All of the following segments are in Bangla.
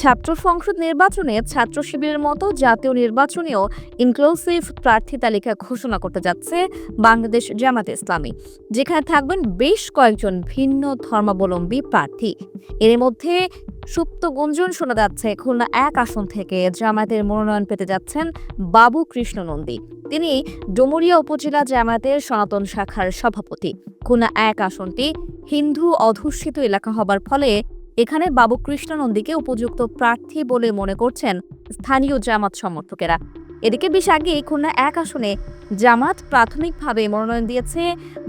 ছাত্র সংসদ নির্বাচনে ছাত্র শিবিরের মতো জাতীয় নির্বাচনেও ইনক্লুসিভ প্রার্থী তালিকা ঘোষণা করতে যাচ্ছে বাংলাদেশ জামাতে ইসলামী। যেখানে থাকবেন বেশ কয়েকজন ভিন্ন ধর্মাবলম্বী প্রার্থী। এর মধ্যে সুপ্ত গুঞ্জন শোনা যাচ্ছে, খুলনা এক আসন থেকে জামায়াতের মনোনয়ন পেতে যাচ্ছেন বাবু কৃষ্ণ নন্দী তিনি ডুমুরিয়া উপজেলা জামায়াতের সনাতন শাখার সভাপতি। খুলনা এক আসনটি হিন্দু অধ্যুষিত এলাকা হবার ফলে এখানে বাবু কৃষ্ণ নন্দীকে উপযুক্ত প্রার্থী বলে মনে করছেন স্থানীয় জামাত সমর্থকেরা। এদিকে বেশ আগে খুলনা এক আসনে জামাত প্রাথমিকভাবে মনোনয়ন দিয়েছে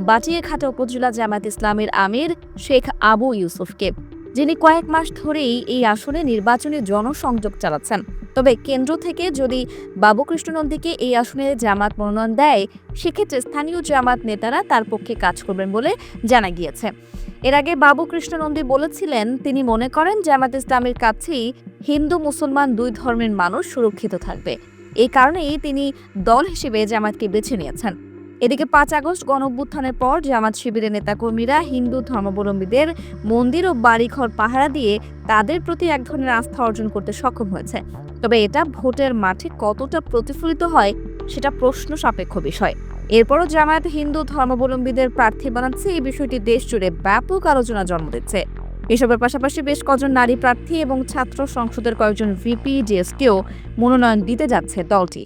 বাটিয়াঘাটা উপজেলা জামাত ইসলামের আমির শেখ আবু ইউসুফকে, যিনি কয়েক মাস ধরেই এই আসনে নির্বাচনী জনসংযোগ চালাচ্ছেন। তবে কেন্দ্র থেকে যদি বাবু কৃষ্ণ নন্দীকে এই আসনে জামাত মনোনয়ন দেয়, সেক্ষেত্রে স্থানীয় জামাত নেতারা তার পক্ষে কাজ করবেন বলে জানা গিয়েছে। এর আগে বাবু কৃষ্ণ নন্দী বলেছিলেন, তিনি মনে করেন জামাত ইসলামের কাছেই হিন্দু মুসলমান দুই ধর্মের মানুষ সুরক্ষিত থাকবে। এই কারণেই তিনি দল হিসেবে জামাতকে বেছে নিয়েছেন। এদিকে পাঁচ আগস্ট গণ অভ্যুত্থানের পর জামাত শিবিরের নেতাকর্মীরা হিন্দু ধর্মাবলম্বীদের মন্দির ও বাড়িঘর পাহারা দিয়ে তাদের প্রতি এক ধরনের আস্থা অর্জন করতে সক্ষম হয়েছে। তবে এটা ভোটের মাঠে কতটা প্রতিফলিত হয়, সেটা প্রশ্ন সাপেক্ষ বিষয়। এরপরও জামায়াত হিন্দু ধর্মাবলম্বীদের প্রার্থী বানাচ্ছে, এই বিষয়টি দেশ জুড়ে ব্যাপক আলোচনা জন্ম দিচ্ছে। এসবের পাশাপাশি বেশ কজন নারী প্রার্থী এবং ছাত্র সংসদের কয়েকজন ভিপি, ডিএসকেও মনোনয়ন দিতে যাচ্ছে দলটি।